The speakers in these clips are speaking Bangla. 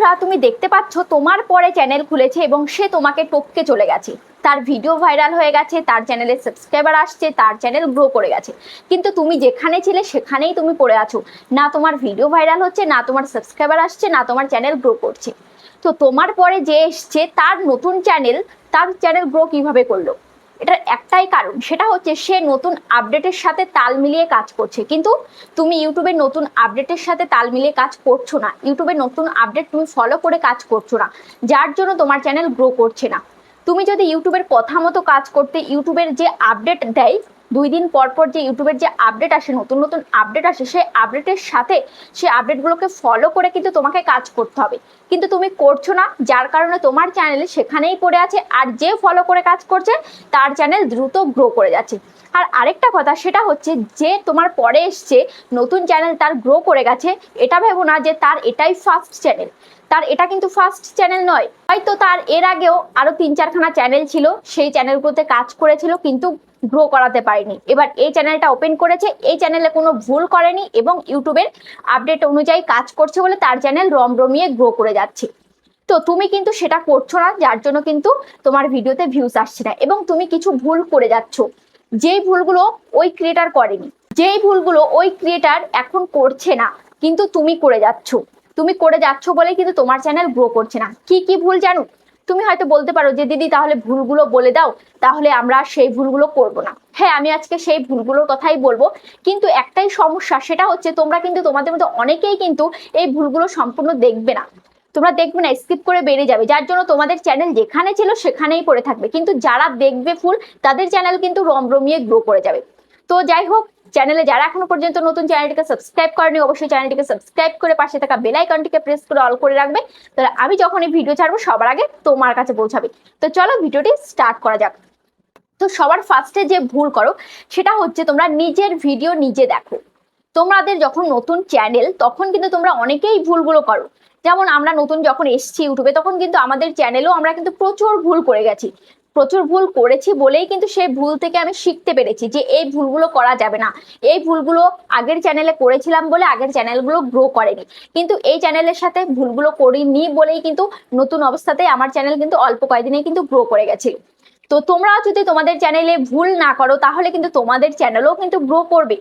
বন্ধুরা, তুমি দেখতে পাচ্ছ তোমার পরে চ্যানেল খুলেছে এবং সে তোমাকে টপকে চলে গেছে। তার ভিডিও ভাইরাল হয়ে গেছে, তার চ্যানেলে সাবস্ক্রাইবার আসছে, তার চ্যানেল গ্রো করে গেছে। কিন্তু তুমি যেখানে ছিলে, সেখানেই তুমি পড়ে আছো। না তোমার ভিডিও ভাইরাল হচ্ছে, না তোমার সাবস্ক্রাইবার আসছে, না তোমার চ্যানেল গ্রো করছে। তো তোমার পরে যে এসছে, তার নতুন চ্যানেল তার চ্যানেল গ্রো কীভাবে করল? এটার একটাই কারণ, সেটা হচ্ছে সে নতুন আপডেটের সাথে তাল মিলিয়ে কাজ করছে। কিন্তু তুমি ইউটিউবের নতুন আপডেটের সাথে তাল মিলিয়ে কাজ করছ না। ইউটিউবের নতুন আপডেট তুমি ফলো করে কাজ করছ না, যার জন্য তোমার চ্যানেল গ্রো করছে না। তুমি যদি ইউটিউবের কথা মতো কাজ করতে ইউটিউবের যে আপডেট দেয় দুই দিন পর পর যে ইউটিউবের যে আপডেট আসে, নতুন নতুন আপডেট আসে, সেই আপডেটের সাথে সেই আপডেটগুলোকে ফলো করে কিন্তু তোমাকে কাজ করতে হবে। কিন্তু তুমি করছ না, যার কারণে তোমার চ্যানেল সেখানেই পড়ে আছে আর যে ফলো করে কাজ করছে, তার চ্যানেল দ্রুত গ্রো করে যাচ্ছে। আর আরেকটা কথা, সেটা হচ্ছে যে তোমার পরে এসছে, নতুন চ্যানেল তার গ্রো করে গেছে, এটা ভেবো না যে তার এটাই ফার্স্ট চ্যানেল তার এটা কিন্তু ফার্স্ট চ্যানেল নয়। হয়তো তার এর আগেও আরও তিন চারখানা চ্যানেল ছিল, সেই চ্যানেলগুলোতে কাজ করেছিল, কিন্তু গ্রো করাতে পারেনি। এবার এই চ্যানেলটা ওপেন করেছে, এই চ্যানেলে কোনো ভুল করেনি এবং ইউটিউবের আপডেট অনুযায়ী কাজ করছে বলে তার চ্যানেল রমরমিয়ে গ্রো করে যাচ্ছে। তো তুমি কিন্তু সেটা করছ না, যার জন্য কিন্তু তোমার ভিডিওতে ভিউজ আসছে না এবং তুমি কিছু ভুল করে যাচ্ছ। যেই ভুলগুলো ওই ক্রিয়েটার করেনি, যেই ভুলগুলো ওই ক্রিয়েটার এখন করছে না, কিন্তু তুমি করে যাচ্ছ। তুমি করে যাচ্ছ বলে কিন্তু তোমার চ্যানেল গ্রো করছে না। কি কি ভুল জানো? তুমি হয়তো বলতে পারো যে, দিদি, তাহলে ভুলগুলো বলে দাও, তাহলে আমরা সেই ভুলগুলো করব না। হ্যাঁ আমি আজকে সেই ভুলগুলোর কথাই বলব। কিন্তু একটাই সমস্যা, সেটা হচ্ছে তোমরা কিন্তু তোমাদের মধ্যে অনেকেই কিন্তু এই ভুলগুলো সম্পূর্ণ দেখবে না। তোমরা দেখবে না স্কিপ করে বেড়ে যাবে। যার জন্য তোমাদের চ্যানেল যেখানে ছিল সেখানেই পড়ে থাকবে। কিন্তু যারা দেখবে ফুল তাদের চ্যানেল কিন্তু রমরমিয়ে গ্রো করে যাবে। তো যাই হোক চ্যানেলে যারা এখনও পর্যন্ত নতুন, চ্যানেলটিকে সাবস্ক্রাইব করেনি, অবশ্যই চ্যানেলটিকে সাবস্ক্রাইব করে পাশে থাকা বেল আইকনটিকে প্রেস করে অল করে রাখবে। তাহলে আমি যখন এই ভিডিও ছাড়বো, সবার আগে তোমার কাছে পৌঁছাবে। তো চলো ভিডিওটি স্টার্ট করা যাক। তো সবার ফার্স্টে যে ভুল করো, সেটা হচ্ছে তোমরা নিজের ভিডিও নিজে দেখো। তোমাদের যখন নতুন চ্যানেল তখন কিন্তু তোমরা অনেকেই ভুলগুলো করো। যেমন আমরা নতুন যখন এসছি ইউটিউবে, তখন কিন্তু আমাদের চ্যানেলেও আমরা কিন্তু প্রচুর ভুল করে গেছি। প্রচুর ভুল করেছি বলেই কিন্তু সেই ভুল থেকে আমি শিখতে পেরেছি যে এই ভুলগুলো করা যাবে না। এই ভুলগুলো আগের চ্যানেলে করেছিলাম বলে আগের চ্যানেলগুলো গ্রো করেনি। কিন্তু এই চ্যানেলের সাথে ভুলগুলো করিনি বলেই কিন্তু নতুন অবস্থাতে আমার চ্যানেল কিন্তু অল্প কয়েকদিনে কিন্তু গ্রো করে গেছিল। তো তোমরা যদি তোমাদের চ্যানেলে ভুল না করো, তাহলে কিন্তু তোমাদের চ্যানেলও কিন্তু গ্রো করবে।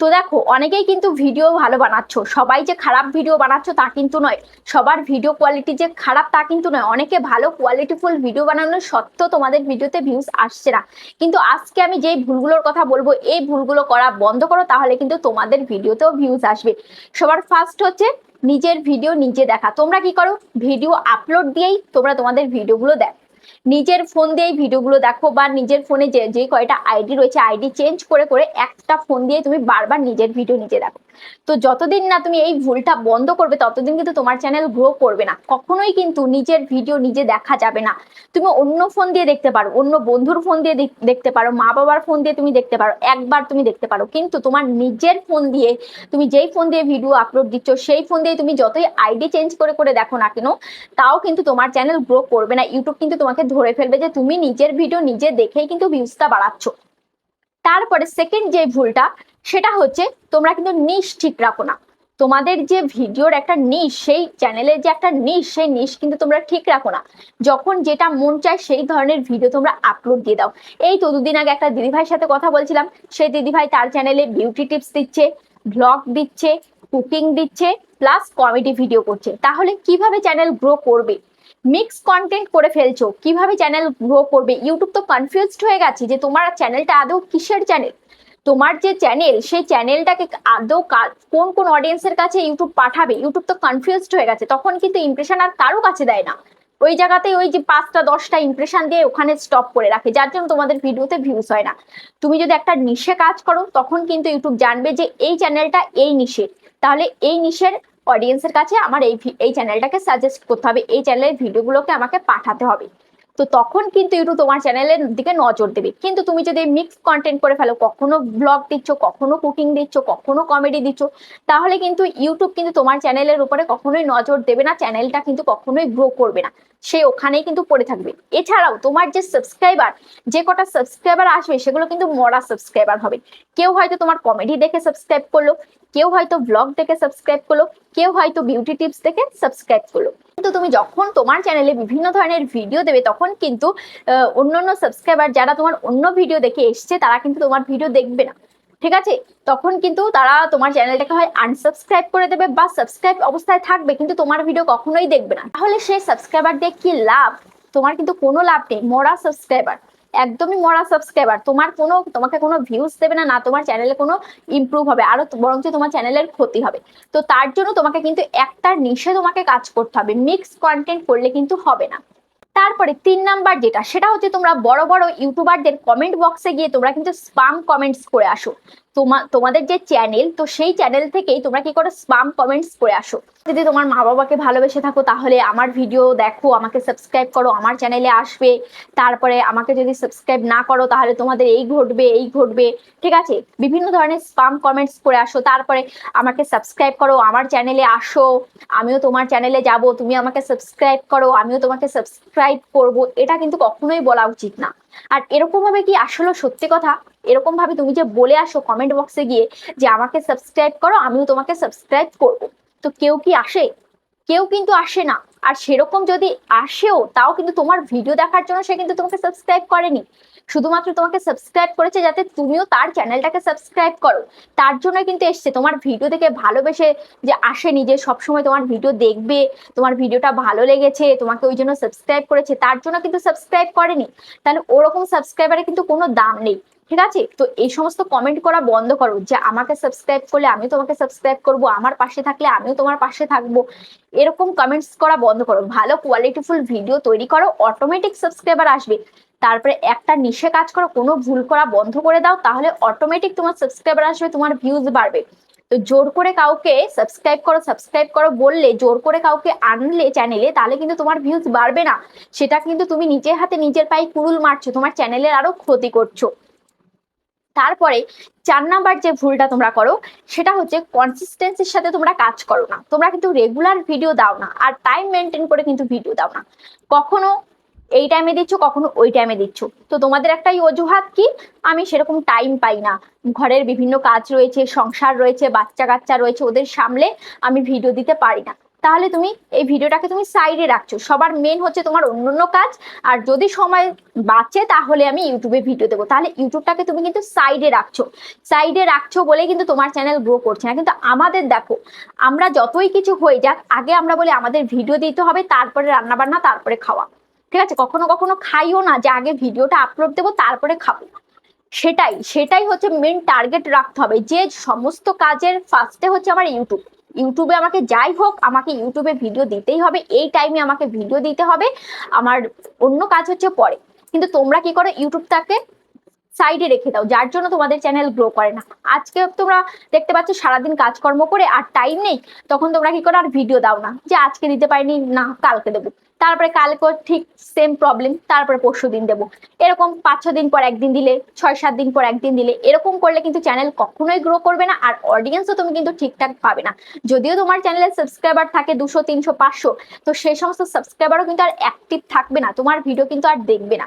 তো দেখো, অনেকেই কিন্তু ভিডিও ভালো বানাচ্ছ। সবাই যে খারাপ ভিডিও বানাচ্ছ তা কিন্তু নয়। সবার ভিডিও কোয়ালিটি যে খারাপ তা কিন্তু নয়। অনেকে ভালো কোয়ালিটিফুল ভিডিও বানানোর সত্ত্বেও তোমাদের ভিডিওতে ভিউজ আসছে না। কিন্তু আজকে আমি যেই ভুলগুলোর কথা বলব, এই ভুলগুলো করা বন্ধ করো, তাহলে কিন্তু তোমাদের ভিডিওতেও ভিউজ আসবে। সবার ফার্স্ট হচ্ছে নিজের ভিডিও নিজে দেখা। তোমরা কি করো? ভিডিও আপলোড দিয়েই তোমরা তোমাদের ভিডিওগুলো দেখো। নিজের ফোন দিয়েই ভিডিওগুলো দেখো বা নিজের ফোনে যে যে কয়টা আইডি রয়েছে আইডি চেঞ্জ করে করে একটা ফোন দিয়ে তুমি বারবার নিজের ভিডিও নিজে দেখো। তো যতদিন না তুমি এই ভুলটা বন্ধ করবে, ততদিন কিন্তু তোমার চ্যানেল গ্রো করবে না। কখনোই কিন্তু নিজের ভিডিও নিজে দেখা যাবে না। তুমি অন্য ফোন দিয়ে দেখতে পারো, অন্য বন্ধুর ফোন দিয়ে দেখতে পারো, মা বাবার ফোন দিয়ে তুমি দেখতে পারো, একবার তুমি দেখতে পারো। কিন্তু তোমার নিজের ফোন দিয়ে তুমি যেই ফোন দিয়ে ভিডিও আপলোড দিচ্ছ, সেই ফোন দিয়ে তুমি যতই আইডি চেঞ্জ করে করে দেখো না কেন, তাও কিন্তু তোমার চ্যানেল গ্রো করবে না। ইউটিউব কিন্তু তোমাকে ধরে ফেলবে যে তুমি নিজের ভিডিও নিজে দেখেই কিন্তু ভিউজটা বাড়াচ্ছ। তারপরে সেকেন্ড যে ভুলটা, সেটা হচ্ছে তোমরা কিন্তু নিশ ঠিক রাখো না। তোমাদের যে ভিডিওর একটা নিশ সেই চ্যানেলের যে একটা নিশ সেই নিশ কিন্তু তোমরা ঠিক রাখো না। যখন যেটা মন চায়, সেই ধরনের ভিডিও তোমরা আপলোড দিয়ে দাও। এই তো দুদিন আগে একটা দিদিভাইয়ের সাথে কথা বলছিলাম। সেই দিদিভাই তার চ্যানেলে বিউটি টিপস দিচ্ছে ব্লগ দিচ্ছে কুকিং দিচ্ছে প্লাস কমেডি ভিডিও করছে। তাহলে কীভাবে চ্যানেল গ্রো করবে? মিক্স কন্টেন্ট করে ফেলছো, কীভাবে চ্যানেল গ্রো করবে? ইউটিউব তো কনফিউজড হয়ে গেছে যে তোমার চ্যানেলটা আদৌ কিসের চ্যানেল তোমার যে চ্যানেল সেই চ্যানেলটাকে আদৌ কোন কোন অডিয়েন্সের কাছে ইউটিউব পাঠাবে? ইউটিউব তো কনফিউজড হয়ে গেছে, তখন কিন্তু ইমপ্রেশন আর কারও কাছে দেয় না। ওই জায়গাতে ওই যে পাঁচটা, দশটা ইমপ্রেশন দিয়ে ওখানে স্টপ করে রাখে, যার জন্য তোমাদের ভিডিওতে ভিউজ হয় না। তুমি যদি একটা নিশে কাজ করো, তখন কিন্তু ইউটিউব জানবে যে এই চ্যানেলটা এই নিশের তাহলে এই নিশের অডিয়েন্সের কাছে আমার এই এই চ্যানেলটাকে সাজেস্ট করতে হবে। এই চ্যানেলের ভিডিওগুলোকে আমাকে পাঠাতে হবে। তো তখন কিন্তু ইউটিউব তোমার চ্যানেলের দিকে নজর দেবে। কিন্তু তুমি যদি মিক্স কন্টেন্ট করে ফেলো, কখনো ব্লগ দিচ্ছ, কখনো কুকিং দিচ্ছ, কখনো কমেডি দিচ্ছ, তাহলে কিন্তু ইউটিউব কিন্তু তোমার চ্যানেলের উপরে কখনোই নজর দেবে না চ্যানেলটা কিন্তু কখনোই গ্রো করবে না। সে ওখানেই কিন্তু পড়ে থাকবে। এছাড়াও তোমার যে সাবস্ক্রাইবার যে কটা সাবস্ক্রাইবার আসবে, সেগুলো কিন্তু মরা সাবস্ক্রাইবার হবে। কেউ হয়তো তোমার কমেডি দেখে সাবস্ক্রাইব করল কেউ হয়তো ব্লগ দেখে সাবস্ক্রাইব করল, কেউ হয়তো বিউটি টিপস দেখে সাবস্ক্রাইব করল। কিন্তু তুমি যখন তোমার চ্যানেলে বিভিন্ন ধরনের ভিডিও দেবে, তখন কিন্তু অন্য অন্য সাবস্ক্রাইবার যারা তোমার অন্য ভিডিও দেখে এসছে, তারা কিন্তু তোমার ভিডিও দেখবে না। ঠিক আছে? তখন কিন্তু তারা তোমার চ্যানেলটাকে হয় আনসাবস্ক্রাইব করে দেবে বা সাবস্ক্রাইব অবস্থায় থাকবে, কিন্তু তোমার ভিডিও কখনোই দেখবে না। তাহলে সেই সাবস্ক্রাইবার দিয়ে কি লাভ? তোমার কিন্তু কোনো লাভ নেই। মরা সাবস্ক্রাইবার একদমই মরা সাবস্ক্রাইবার তোমার কোনো, তোমাকে কোনো ভিউজ দেবে না না তোমার চ্যানেলে কোনো ইম্প্রুভ হবে, আরও বরঞ্চ তোমার চ্যানেলের ক্ষতি হবে। তো তার জন্য তোমাকে কিন্তু একটা নিশে তোমাকে কাজ করতে হবে মিক্স কন্টেন্ট করলে কিন্তু হবে না। তারপরে তিন নাম্বার যেটা, সেটা হচ্ছে তোমরা বড় বড় ইউটিউবারদের কমেন্ট বক্সে গিয়ে তোমরা কিন্তু স্পাম কমেন্টস করে আসো। তোমা, তোমাদের যে চ্যানেল তো সেই চ্যানেল থেকেই তোমরা কি করো স্পাম কমেন্টস করে আসো। যদি তোমার মা বাবাকে ভালোবেসে থাকো, তাহলে আমার ভিডিও দেখো, আমাকে সাবস্ক্রাইব করো, আমার চ্যানেলে আসবে। তারপরে আমাকে যদি সাবস্ক্রাইব না করো, তাহলে তোমাদের এই ঘটবে এই ঘটবে, ঠিক আছে? বিভিন্ন ধরনের স্পাম কমেন্টস করে আসো। তারপরে আমাকে সাবস্ক্রাইব করো, আমার চ্যানেলে আসো। আমিও তোমার চ্যানেলে যাব, তুমি আমাকে সাবস্ক্রাইব করো, আমিও তোমাকে সাবস্ক্রাইব করব। এটা কিন্তু কখনোই বলা উচিত না। আর এরকম ভাবে কি আসলে সত্যি কথা? এরকম ভাবে তুমি যে বলে আসো কমেন্ট বক্সে গিয়ে যে আমাকে সাবস্ক্রাইব করো, আমিও তোমাকে সাবস্ক্রাইব করব। তো কেউ কি আসে? কেউ কিন্তু আসে না। আর সেরকম যদি আসেও, তাও কিন্তু তোমার ভিডিও দেখার জন্য সে কিন্তু তোমাকে সাবস্ক্রাইব করেনি। শুধুমাত্র তোমাকে সাবস্ক্রাইব করেছে যাতে তুমিও তার চ্যানেলটাকে সাবস্ক্রাইব করো। তার জন্য কিন্তু এসছে। তোমার ভিডিও দেখে ভালোবেসে যে আসেনি, যে সবসময় তোমার ভিডিও দেখবে, তোমার ভিডিওটা ভালো লেগেছে, তোমাকে ওই জন্য সাবস্ক্রাইব করেছে, তার জন্য কিন্তু সাবস্ক্রাইব করেনি। তাহলে ওরকম সাবস্ক্রাইবারে কিন্তু কোনো দাম নেই। ঠিক আছে? তো এই সমস্ত কমেন্ট করা বন্ধ করো যে আমাকে সাবস্ক্রাইব করলে আমি তোমাকে সাবস্ক্রাইব করব, আমার পাশে থাকলে আমিও তোমার পাশে থাকব। এরকম কমেন্টস করা বন্ধ করো। ভালো কোয়ালিটিফুল ভিডিও তৈরি করো অটোমেটিক সাবস্ক্রাইবার আসবে। তারপরে একটা নিশে কাজ করো, কোনো ভুল করা বন্ধ করে দাও, তাহলে অটোমেটিক তোমার সাবস্ক্রাইবার আসবে, তোমার ভিউজ বাড়বে। তো জোর করে কাউকে সাবস্ক্রাইব করো সাবস্ক্রাইব করো বললে, জোর করে কাউকে আনলে চ্যানেলে তাহলে কিন্তু তোমার ভিউজ বাড়বে না। সেটা কিন্তু তুমি নিজের হাতে নিজের পায়ে কুরুল মারছো, তোমার চ্যানেলের আরও ক্ষতি করছ। তারপরে চার নাম্বার যে ভুলটা তোমরা করো, সেটা হচ্ছে কনসিস্টেন্সির সাথে তোমরা কাজ করো না। তোমরা কিন্তু রেগুলার ভিডিও দাও না আর টাইম মেনটেন করে কিন্তু ভিডিও দাও না। কখনো এই টাইমে দিচ্ছ, কখনো ওই টাইমে দিচ্ছ। তো তোমাদের একটাই অজুহাত কি? আমি সেরকম টাইম পাই না। ঘরের বিভিন্ন কাজ রয়েছে, সংসার রয়েছে বাচ্চা কাচ্চা রয়েছে, ওদের সামলে আমি ভিডিও দিতে পারি না। তাহলে তুমি এই ভিডিওটাকে তুমি সাইডে রাখছো। সবার মেন হচ্ছে তোমার অন্য অন্য কাজ। আর যদি সময় বাঁচে তাহলে আমি ইউটিউবে ভিডিও দেবো। তাহলে ইউটিউবটাকে তুমি কিন্তু সাইডে রাখছো। সাইডে রাখছো বলে কিন্তু তোমার চ্যানেল গ্রো করছে না। কিন্তু আমাদের দেখো, আমরা যতই কিছু হয়ে যাক, আগে আমরা বলি আমাদের ভিডিও দিতে হবে, তারপরে রান্না বান্না তারপরে খাওয়া। ঠিক আছে? কখনো কখনো খাইও না যে আগে ভিডিওটা আপলোড দেবো, তারপরে খাব। সেটাই সেটাই হচ্ছে মেন টার্গেট রাখতে হবে। যে সমস্ত কাজের ফার্স্টে হচ্ছে আমার ইউটিউব। ইউটিউবে আমাকে যাই হোক, আমাকে ইউটিউবে ভিডিও দিতেই হবে, এই টাইমে আমাকে ভিডিও দিতে হবে। আমার অন্য কাজ হচ্ছে পরে। কিন্তু তোমরা কি করো ইউটিউবটাকে সাইডে রেখে দাও, যার জন্য তোমাদের চ্যানেল গ্রো করে না। আজকে তোমরা দেখতে পাচ্ছ সারাদিন কাজকর্ম করে আর টাইম নেই, তখন তোমরা কি করো আর ভিডিও দাও না, যে আজকে দিতে পারিনি, না, কালকে দেবো। তারপরে কালকে ঠিক সেম প্রবলেম তারপরে পরশু দিন দেবো। এরকম পাঁচ, ছ দিন পর একদিন দিলে, ছয়, সাত দিন পর একদিন দিলে, এরকম করলে কিন্তু চ্যানেল কখনোই গ্রো করবে না, আর অডিয়েন্সও তুমি কিন্তু ঠিকঠাক পাবে না। যদিও তোমার চ্যানেলের সাবস্ক্রাইবার থাকে দুশো, তিনশো, পাঁচশো, তো সেই সমস্ত সাবস্ক্রাইবারও কিন্তু আর অ্যাক্টিভ থাকবে না, তোমার ভিডিও কিন্তু আর দেখবে না।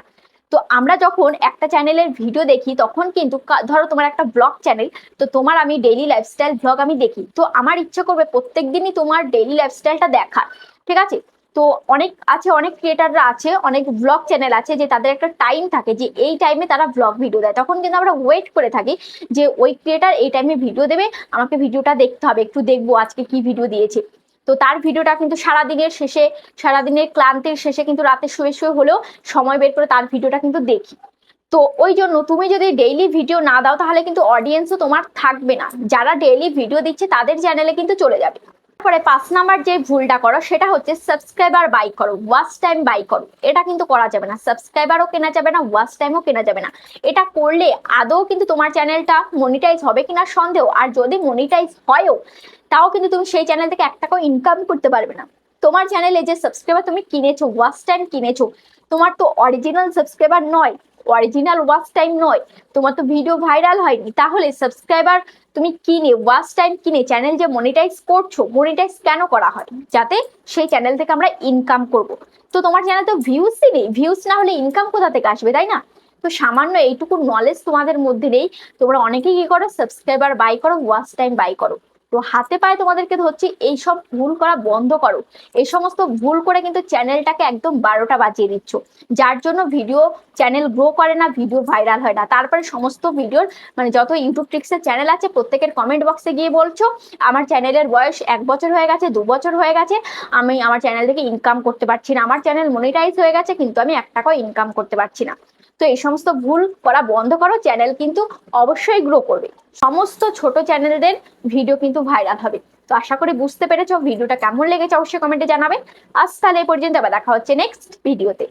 তো আমরা যখন একটা চ্যানেলের ভিডিও দেখি, তখন কিন্তু ধরো তোমার একটা ব্লগ চ্যানেল তো তোমার আমি ডেইলি লাইফস্টাইল ব্লগ আমি দেখি। তো আমার ইচ্ছে করবে প্রত্যেক দিনই তোমার ডেইলি লাইফস্টাইলটা দেখার, ঠিক আছে? তো অনেক, আছে অনেক ক্রিয়েটাররা আছে, অনেক ব্লগ চ্যানেল আছে যে তাদের একটা টাইম থাকে যে এই টাইমে তারা ব্লগ ভিডিও দেয়। তখন কিন্তু আমরা ওয়েট করে থাকি যে ওই ক্রিয়েটার এই টাইমে ভিডিও দেবে, আমাকে ভিডিওটা দেখতে হবে, একটু দেখব আজকে কি ভিডিও দিয়েছে। তো তার ভিডিওটা কিন্তু সারাদিনের শেষে, সারাদিনের ক্লান্তির শেষে কিন্তু রাতে শুয়ে শুয়ে হলেও সময় বের করে তার ভিডিওটা কিন্তু দেখি। তো ওই জন্য তুমি যদি ডেইলি ভিডিও না দাও তাহলে কিন্তু অডিয়েন্সও তোমার থাকবে না। যারা ডেইলি ভিডিও দিচ্ছে তাদের চ্যানেলে কিন্তু চলে যাবে। তারপরে পাঁচ নাম্বার যে ভুলটা করো, সেটা হচ্ছে সাবস্ক্রাইবার বাই করো ওয়াচ টাইম বাই করো। এটা কিন্তু করা যাবে না। সাবস্ক্রাইবারও কেনা যাবে না ওয়াচ টাইমও কেনা যাবে না। এটা করলে আদৌ কিন্তু তোমার চ্যানেলটা মনিটাইজ হবে কিনা সন্দেহ। আর যদি মনিটাইজ হয়ও, তাও কিন্তু তুমি সেই চ্যানেল থেকে এক টাকাও ইনকাম করতে পারবে না। তোমার চ্যানেলে যে সাবস্ক্রাইবার তুমি কিনেছো ওয়াচ টাইম কিনেছো, তোমার তো অরিজিনাল সাবস্ক্রাইবার নয়। অরিজিনাল ওয়াচ টাইম নয়। তোমার তো ভিডিও ভাইরাল হয়নি। তাহলে সাবস্ক্রাইবার তুমি কিনে ওয়াচ টাইম কিনে চ্যানেল যে মনিটাইজ করছ মনিটাইজ কেন করা হয়? যাতে সেই চ্যানেল থেকে আমরা ইনকাম করব। তো তোমার চ্যানেল তো ভিউজই নেই। ভিউজ না হলে ইনকাম কোথা থেকে আসবে, তাই না? তো সামান্য এইটুকু নলেজ তোমাদের মধ্যে নেই। তোমরা অনেকেই কি করো? সাবস্ক্রাইবার বাই করো ওয়াচ টাইম বাই করো। তো হাতে পায়ে তোমাদেরকে ধরছি, এইসব ভুল করা বন্ধ করো। এই সমস্ত ভুল করে কিন্তু চ্যানেলটাকে একদম বারোটা বাজিয়ে দিচ্ছ। যার জন্য ভিডিও চ্যানেল গ্রো করে না, ভিডিও ভাইরাল হয় না। তারপরে সমস্ত ভিডিওর মানে যত ইউটিউব ট্রিক্সের চ্যানেল আছে, প্রত্যেকের কমেন্ট বক্সে গিয়ে বলছো, আমার চ্যানেলের বয়স এক বছর হয়ে গেছে, দু বছর হয়ে গেছে, আমি আমার চ্যানেল থেকে ইনকাম করতে পারছি না। আমার চ্যানেল মনিটাইজ হয়ে গেছে, কিন্তু আমি এক টাকাও ইনকাম করতে পারছি না। তো এই সমস্ত ভুল করা বন্ধ করো চ্যানেল কিন্তু অবশ্যই গ্রো করবে। সমস্ত ছোট চ্যানেলদের ভিডিও কিন্তু ভাইরাল হবে। তো আশা করি বুঝতে পেরেছ ভিডিওটা কেমন লেগেছে, অবশ্যই কমেন্টে জানাবে। আজ তাহলে এই পর্যন্ত আবার দেখা হচ্ছে নেক্সট ভিডিওতে